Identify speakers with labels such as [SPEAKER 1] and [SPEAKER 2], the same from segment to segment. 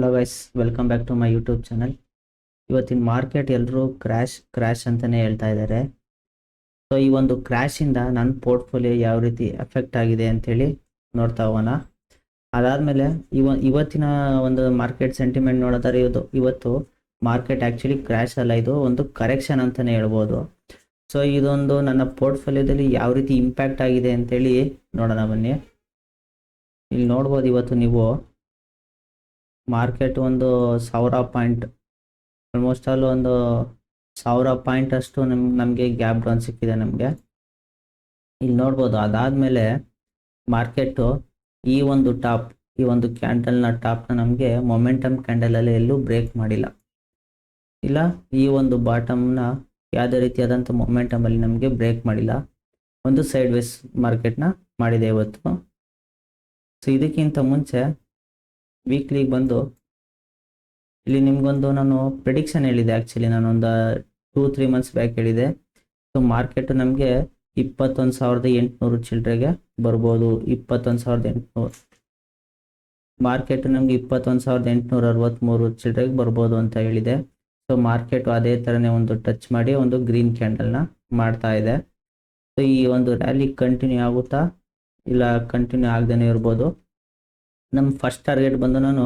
[SPEAKER 1] Hello guys welcome back to my YouTube channel ಇವತ್ತಿನ market ಎಲ್ಲರೂ crash crash ಅಂತಲೇ ಹೇಳ್ತಾ ಇದ್ದಾರೆ ಸೊ ಈ ಒಂದು ಕ್ರ್ಯಾಶಿಂದ ನನ್ನ ಪೋರ್ಟ್ಫೋಲಿಯೋ ಯಾವ ರೀತಿ ಎಫೆಕ್ಟ್ ಆಗಿದೆ ಅಂಥೇಳಿ ನೋಡ್ತಾ ಹೋಗೋಣ. ಅದಾದಮೇಲೆ ಇವ, ಇವತ್ತಿನ ಒಂದು ಮಾರ್ಕೆಟ್ ಸೆಂಟಿಮೆಂಟ್ ನೋಡೋದಾರೆ ಇದು, ಇವತ್ತು ಮಾರ್ಕೆಟ್ ಆ್ಯಕ್ಚುಲಿ ಕ್ರ್ಯಾಶ್ ಅಲ್ಲ, ಇದು ಒಂದು ಕರೆಕ್ಷನ್ ಅಂತಲೇ ಹೇಳ್ಬೋದು. ಸೊ ಇದೊಂದು ನನ್ನ ಪೋರ್ಟ್ಫೋಲಿಯೋದಲ್ಲಿ ಯಾವ ರೀತಿ ಇಂಪ್ಯಾಕ್ಟ್ ಆಗಿದೆ ಅಂತೇಳಿ ನೋಡೋಣ ಬನ್ನಿ. ಇಲ್ಲಿ ನೋಡ್ಬೋದು ಇವತ್ತು ನೀವು. ಮಾರ್ಕೆಟ್ ಒಂದು ಸಾವಿರ ಪಾಯಿಂಟ್ ಆಲ್ಮೋಸ್ಟ್ ಆಲ್ ಒಂದು ಸಾವಿರ ಪಾಯಿಂಟ್ ಅಷ್ಟು ನಮ್, ನಮಗೆ ಗ್ಯಾಪ್ ಡೌನ್ ಸಿಕ್ಕಿದೆ ನಮಗೆ. ಇಲ್ಲಿ ನೋಡ್ಬೋದು, ಅದಾದಮೇಲೆ ಮಾರ್ಕೆಟು ಈ ಒಂದು ಟಾಪ್, ಈ ಒಂದು ಕ್ಯಾಂಡಲ್ನ ಟಾಪ್ನ ನಮಗೆ ಮೊಮೆಂಟಮ್ ಕ್ಯಾಂಡಲಲ್ಲಿ ಎಲ್ಲೂ ಬ್ರೇಕ್ ಮಾಡಿಲ್ಲ. ಇಲ್ಲ, ಈ ಒಂದು ಬಾಟಮ್ನ ಯಾವುದೇ ರೀತಿಯಾದಂಥ ಮೊಮೆಂಟಮಲ್ಲಿ ನಮಗೆ ಬ್ರೇಕ್ ಮಾಡಿಲ್ಲ. ಒಂದು ಸೈಡ್ ವೇಸ್ ಮಾರ್ಕೆಟ್ನ ಮಾಡಿದೆ ಇವತ್ತು. ಸೊ ಇದಕ್ಕಿಂತ ಮುಂಚೆ ವೀಕ್ಲಿಗೆ ಬಂದು, ಇಲ್ಲಿ ನಿಮಗೊಂದು ನಾನು ಪ್ರಿಡಿಕ್ಷನ್ ಹೇಳಿದೆ ಆ್ಯಕ್ಚುಲಿ ನಾನೊಂದು ಟೂ ತ್ರೀ ಮಂತ್ಸ್ ಬ್ಯಾಕ್ ಹೇಳಿದೆ. ಸೊ ಮಾರ್ಕೆಟ್ ನಮಗೆ ಇಪ್ಪತ್ತೊಂದು ಸಾವಿರದ ಎಂಟುನೂರು ಚಿಲ್ಲರೆಗೆ ಬರ್ಬೋದು. ಇಪ್ಪತ್ತೊಂದು ಸಾವಿರದ ಎಂಟುನೂರು. ಮಾರ್ಕೆಟ್ ನಮಗೆ ಇಪ್ಪತ್ತೊಂದು ಸಾವಿರದ ಎಂಟುನೂರ ಅರವತ್ತ್ಮೂರು ಚಿಲ್ಲರೆಗೆ ಬರ್ಬೋದು ಅಂತ ಹೇಳಿದೆ. ಸೊ ಮಾರ್ಕೆಟು ಅದೇ ಥರನೇ ಒಂದು ಟಚ್ ಮಾಡಿ, ಒಂದು ಗ್ರೀನ್ ಕ್ಯಾಂಡಲ್ನ ಮಾಡ್ತಾ ಇದೆ. ಸೊ ಈ ಒಂದು ರ್ಯಾಲಿ ಕಂಟಿನ್ಯೂ ಆಗುತ್ತಾ, ಇಲ್ಲ ಕಂಟಿನ್ಯೂ ಆಗದೇ ಇರ್ಬೋದು? ನಮ್ಮ ಫಸ್ಟ್ ಟಾರ್ಗೆಟ್ ಬಂದು ನಾನು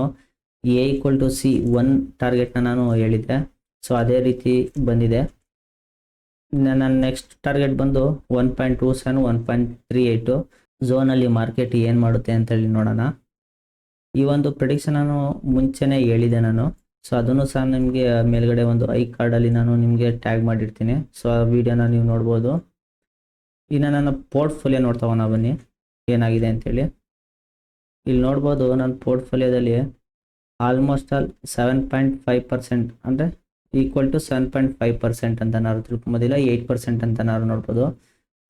[SPEAKER 1] A equal to C one ಟಾರ್ಗೆಟ್ನ ನಾನು ಹೇಳಿದ್ದೆ. ಸೊ ಅದೇ ರೀತಿ ಬಂದಿದೆ. ನನ್ನ ನೆಕ್ಸ್ಟ್ ಟಾರ್ಗೆಟ್ ಬಂದು one point two seven one point three eight ಝೋನಲ್ಲಿ market ಏನು ಮಾಡುತ್ತೆ ಅಂತೇಳಿ ನೋಡೋಣ. ಈ ಒಂದು ಪ್ರಿಡಿಕ್ಷನ್ ನಾನು ಮುಂಚೆನೇ ಹೇಳಿದೆ ನಾನು. ಸೊ ಅದನ್ನು ಸಹ ನಿಮಗೆ ಮೇಲ್ಗಡೆ ಒಂದು ಐ ಕಾರ್ಡಲ್ಲಿ ನಾನು ನಿಮಗೆ ಟ್ಯಾಗ್ ಮಾಡಿರ್ತೀನಿ. ಸೊ ಆ ವಿಡಿಯೋನ ನೀವು ನೋಡ್ಬೋದು. ಇನ್ನು ನನ್ನ ಪೋರ್ಟ್ಫೋಲಿಯೋ ನೋಡ್ತಾ ಬನ್ನಿ. ಏನಾಗಿದೆ ಅಂತೇಳಿ ಇಲ್ಲಿ ನೋಡ್ಬೋದು ನನ್ನ ಪೋರ್ಟ್ಫೋಲಿಯೋದಲ್ಲಿ almost all seven point five percent ಅಂದರೆ equal to seven point five percent ಅಂತ ನಾವು ತಿಳ್ಕೊಂಬೋದಿಲ್ಲ ಏಯ್ಟ್ ಪರ್ಸೆಂಟ್ ಅಂತ ನಾವು ನೋಡ್ಬೋದು.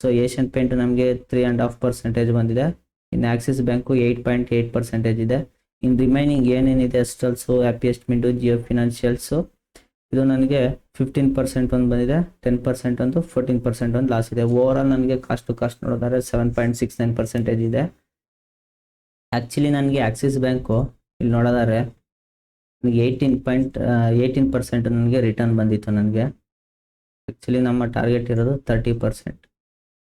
[SPEAKER 1] ಸೊ ಏಷ್ಯನ್ ಪೇಂಟ್ ನಮಗೆ ತ್ರೀ ಆ್ಯಂಡ್ ಹಾಫ್ ಪರ್ಸೆಂಟೇಜ್ ಬಂದಿದೆ. ಇನ್ನು Axis bank eight point eight percentage ಇದೆ. ಇನ್ನು ರಿಮೈನಿಂಗ್ ಏನೇನಿದೆ ಅಸ್ಟಲ್ಸು ಹ್ಯಾಪಿಯೆಸ್ಟ್ಮೆಂಟು ಜಿಯೋ ಫಿನಾನ್ಷಿಯಲ್ಸು ಇದು ನನಗೆ ಫಿಫ್ಟೀನ್ ಪರ್ಸೆಂಟ್ ಒಂದು ಬಂದಿದೆ ಟೆನ್ ಪರ್ಸೆಂಟ್ ಒಂದು ಫೋರ್ಟೀನ್ ಪರ್ಸೆಂಟ್ ಒಂದು ಲಾಸ್ ಇದೆ. ಓವರ್ ಆಲ್ ನನಗೆ ಕಾಸ್ಟ್ ಟು ಕಾಸ್ಟ್ ನೋಡೋದಾದ್ರೆ seven point six nine percentage ಇದೆ. ಆ್ಯಕ್ಚುಲಿ ನನಗೆ ಆಕ್ಸಿಸ್ ಬ್ಯಾಂಕು ಇಲ್ಲಿ ನೋಡೋದಾದ್ರೆ ನನಗೆ ಏಯ್ಟೀನ್ ಪಾಯಿಂಟ್ ಏಯ್ಟೀನ್ ಪರ್ಸೆಂಟ್ ನನಗೆ ರಿಟರ್ನ್ ಬಂದಿತ್ತು ನನಗೆ. ಆ್ಯಕ್ಚುಲಿ ನಮ್ಮ ಟಾರ್ಗೆಟ್ ಇರೋದು ತರ್ಟಿ ಪರ್ಸೆಂಟ್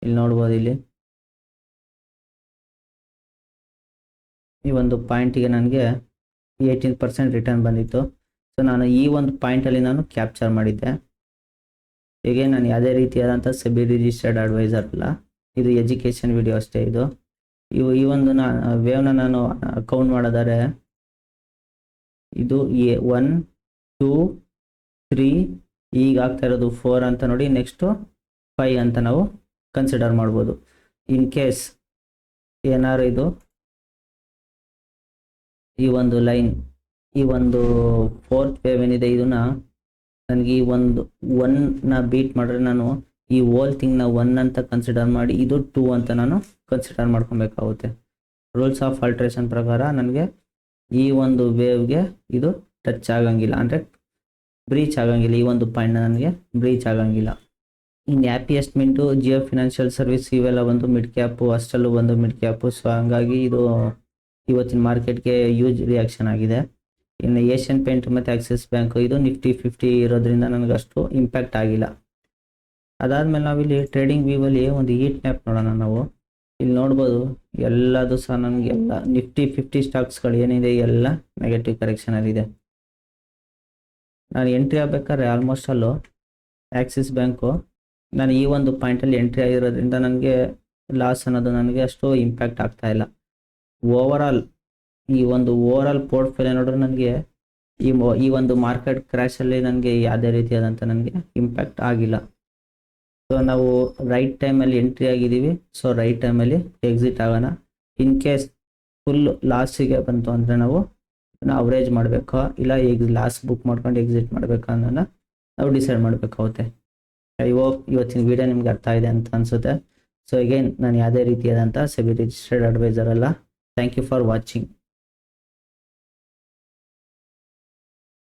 [SPEAKER 1] ಇಲ್ಲಿ ನೋಡ್ಬೋದು ಇಲ್ಲಿ. ಈ ಒಂದು ಪಾಯಿಂಟಿಗೆ ನನಗೆ ಏಯ್ಟೀನ್ ಪರ್ಸೆಂಟ್ ರಿಟರ್ನ್ ಬಂದಿತ್ತು. ಸೊ ನಾನು ಈ ಒಂದು ಪಾಯಿಂಟಲ್ಲಿ ನಾನು ಕ್ಯಾಪ್ಚರ್ ಮಾಡಿದ್ದೆ. ಹೀಗೆ ನಾನು ಯಾವುದೇ ರೀತಿಯಾದಂಥ ಸೆಬಿ ರಿಜಿಸ್ಟರ್ಡ್ ಅಡ್ವೈಸರ್ ಅಲ್ಲ. ಇದು ಎಜುಕೇಷನ್ ವಿಡಿಯೋ ಅಷ್ಟೇ ಇದು. ಇವು ಈ ಒಂದು ನಾ ವೇವ್ನ ನಾನು ಕೌಂಟ್ ಮಾಡಿದರೆ. ಇದು ಎ ಒನ್ ಟೂ ತ್ರೀ ಈಗ ಆಗ್ತಾ ಇರೋದು ಫೋರ್ ಅಂತ ನೋಡಿ ನೆಕ್ಸ್ಟು ಫೈ ಅಂತ ನಾವು ಕನ್ಸಿಡರ್ ಮಾಡ್ಬೋದು. ಇನ್ ಕೇಸ್ ಏನಾರು ಇದು, ಈ ಒಂದು ಲೈನ್ ಈ ಒಂದು ಫೋರ್ತ್ ವೇವ್ ಏನಿದೆ, ಇದನ್ನ ನನಗೆ ಈ ಒಂದು ಒನ್ನ ಬೀಟ್ ಮಾಡಿದ್ರೆ ನಾನು ಈ ಓಲ್ ಥಿಂಗ್ನ ಒನ್ ಅಂತ ಕನ್ಸಿಡರ್ ಮಾಡಿ, ಇದು ಟೂ ಅಂತ ನಾನು ಕನ್ಸಿಡರ್ ಮಾಡ್ಕೊಬೇಕಾಗುತ್ತೆ. ರೂಲ್ಸ್ ಆಫ್ ಆಲ್ಟ್ರೇಷನ್ ಪ್ರಕಾರ ನನಗೆ ಈ ಒಂದು ವೇವ್ಗೆ ಇದು ಟಚ್ ಆಗಂಗಿಲ್ಲ. ಅಂದರೆ ಬ್ರೀಚ್ ಆಗಂಗಿಲ್ಲ. ಈ ಒಂದು ಪಾಯಿಂಟ್ ನನಗೆ ಬ್ರೀಚ್ ಆಗಂಗಿಲ್ಲ. ಇನ್ನು Happiest Minds Jio financial service ಇವೆಲ್ಲ ಬಂದು ಮಿಡ್ ಕ್ಯಾಪು ಅಷ್ಟಲ್ಲೂ ಬಂದು ಮಿಡ್ ಕ್ಯಾಪು ಸೊ ಹಂಗಾಗಿ ಇದು ಇವತ್ತಿನ ಮಾರ್ಕೆಟ್ಗೆ ಯೂಜ್ ರಿಯಾಕ್ಷನ್ ಆಗಿದೆ. ಇನ್ನು ಏಷ್ಯನ್ ಪೇಂಟ್ ಮತ್ತು ಆಕ್ಸಿಸ್ ಬ್ಯಾಂಕ್ ಇದು ನಿಫ್ಟಿ ಫಿಫ್ಟಿ ಇರೋದ್ರಿಂದ ನನಗೆ ಅಷ್ಟು ಇಂಪ್ಯಾಕ್ಟ್ ಆಗಿಲ್ಲ. ಅದಾದಮೇಲೆ ನಾವಿಲ್ಲಿ ಟ್ರೇಡಿಂಗ್ ವ್ಯೂವಲ್ಲಿ ಒಂದು ಈಟ್ ಮ್ಯಾಪ್ ನೋಡೋಣ ನಾವು. ಇಲ್ಲಿ ನೋಡ್ಬೋದು, ಎಲ್ಲದು ಸಹ ನಮಗೆಲ್ಲ ನಿಫ್ಟಿ, ಫಿಫ್ಟಿ ಸ್ಟಾಕ್ಸ್ಗಳು ಏನಿದೆ, ಎಲ್ಲ ನೆಗೆಟಿವ್ ಕರೆಕ್ಷನಲ್ಲಿದೆ ನಾನು ಎಂಟ್ರಿ ಆಗಬೇಕಾದ್ರೆ ಆಲ್ಮೋಸ್ಟ್ ಅಲ್ಲೂ ಆಕ್ಸಿಸ್ ಬ್ಯಾಂಕು ನಾನು ಈ ಒಂದು ಪಾಯಿಂಟಲ್ಲಿ ಎಂಟ್ರಿ ಆಗಿರೋದ್ರಿಂದ ನನಗೆ ಲಾಸ್ ಅನ್ನೋದು ನನಗೆ ಅಷ್ಟು ಇಂಪ್ಯಾಕ್ಟ್ ಆಗ್ತಾ ಇಲ್ಲ. ಓವರ್ ಆಲ್ ಈ ಒಂದು ಓವರ್ ಆಲ್ ಪೋರ್ಟ್ಫೋಲಿಯೋ ನೋಡಿದ್ರೆ ನನಗೆ ಈ ಈ ಒಂದು ಮಾರ್ಕೆಟ್ ಕ್ರ್ಯಾಶಲ್ಲಿ ನನಗೆ ಯಾವುದೇ ರೀತಿಯಾದಂಥ ನನಗೆ ಇಂಪ್ಯಾಕ್ಟ್ ಆಗಿಲ್ಲ. ಸೊ ನಾವು ರೈಟ್ ಟೈಮಲ್ಲಿ ಎಂಟ್ರಿ ಆಗಿದ್ದೀವಿ. ಸೊ ರೈಟ್ ಟೈಮಲ್ಲಿ ಎಕ್ಸಿಟ್ ಆಗೋಣ. ಇನ್ ಕೇಸ್ ಫುಲ್ ಲಾಸಿಗೆ ಬಂತು ಅಂದರೆ ನಾವು ಅವರೇಜ್ ಮಾಡಬೇಕಾ? ಇಲ್ಲ, ಈಗ ಲಾಸ್ ಬುಕ್ ಮಾಡ್ಕೊಂಡು ಎಕ್ಸಿಟ್ ಮಾಡಬೇಕಾ ಅನ್ನೋದನ್ನ ನಾವು ಡಿಸೈಡ್ ಮಾಡಬೇಕಾಗುತ್ತೆ ಐ ಹೋಪ್ ಇವತ್ತಿನ ವಿಡಿಯೋ ನಿಮ್ಗೆ ಅರ್ಥ ಇದೆ ಅಂತ ಅನಿಸುತ್ತೆ. ಸೊ ಅಗೇನ್ ನಾನು ಯಾವುದೇ ರೀತಿಯಾದಂಥ ಸೆಬಿ ರಿಜಿಸ್ಟರ್ಡ್ ಅಡ್ವೈಸರ್ ಅಲ್ಲ. Thank you for watching